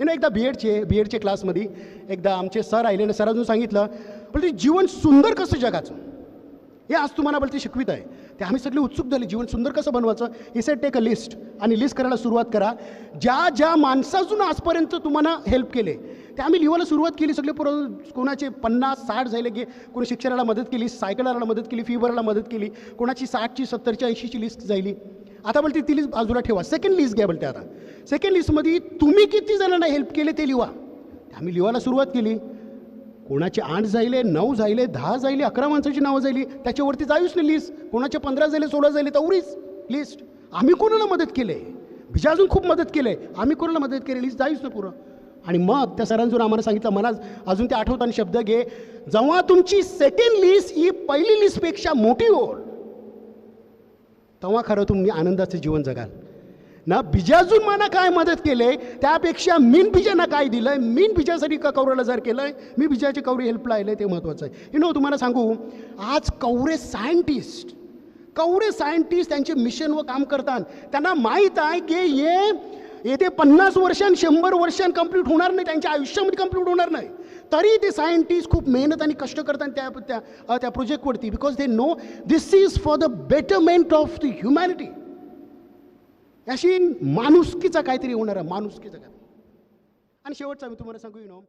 You know एकदा बी एडचे बी एडचे क्लासमध्ये एकदा आमचे सर आले आणि अजून सांगितलं पण ते जीवन सुंदर कसं जगाचं? हे आज तुम्हाला बोलते शिकवित आहे. ते आम्ही सगळे उत्सुक झाले जीवन सुंदर कसं बनवायचं? हे सेट टेक अ लिस्ट आणि लिस्ट करायला सुरुवात करा. ज्या ज्या माणसातून आजपर्यंत तुम्हाला हेल्प केले ते आम्ही लिहायला सुरुवात केली सगळे पुर कोणाचे पन्नास साठ झाले गे कोणी शिक्षणाला मदत केली सायकलाला मदत केली फी भरायला मदत केली कोणाची साठची सत्तरची ऐंशीची लिस्ट जायली. आता बोलते ती लिस्ट बाजूला ठेवा. सेकंड लिस्ट घ्या बोलते आता. सेकंड लिस्टमध्ये तुम्ही किती जणांना हेल्प केले ते लिहा आम्ही लिहायला सुरुवात केली. कोणाचे आठ जायले नऊ जायले दहा जायले अकरा माणसाची नावं जायली त्याच्यावरती जायूच नाही लिस्ट कोणाचे पंधरा जायले सोळा जायले तेवढीच लिस्ट आम्ही कोणाला मदत केले? बिजा अजून खूप मदत केले. आम्ही कोणाला मदत केली? लिस्ट जाईच ना पुरं. आणि मग त्या सरांजून आम्हाला सांगितलं मला अजून ते आठवताना शब्द घे. जेव्हा तुमची सेकंड लिस्ट ही पहिली लिस्टपेक्षा मोठी होईल तेव्हा खरं तुम्ही आनंदाचं जीवन जगाल. ना बीजाजून मला काय मदत केले त्यापेक्षा मीन बीजांना काय दिलंय? मीन बीजासाठी का कवरेला जर केलंय मी बिजाची कवरे हेल्प लायलंय ते महत्त्वाचं आहे. यु नो तुम्हाला सांगू आज कवरे सायंटिस्ट कवरे सायंटिस्ट त्यांचे मिशन व काम करतात. त्यांना माहीत आहे की हे येते पन्नास वर्षां शंभर वर्षां कंप्लीट होणार नाही त्यांच्या आयुष्यामध्ये कंप्लीट होणार नाही. तरी ते सायंटिस्ट खूप मेहनत आणि कष्ट करतात त्या त्या त्या प्रोजेक्टवरती because they know this is for the betterment of the humanity अशी माणुसकीचा काहीतरी होणार आहे माणुसकीचा काय आणि शेवटचा मी तुम्हाला सांगू यु नो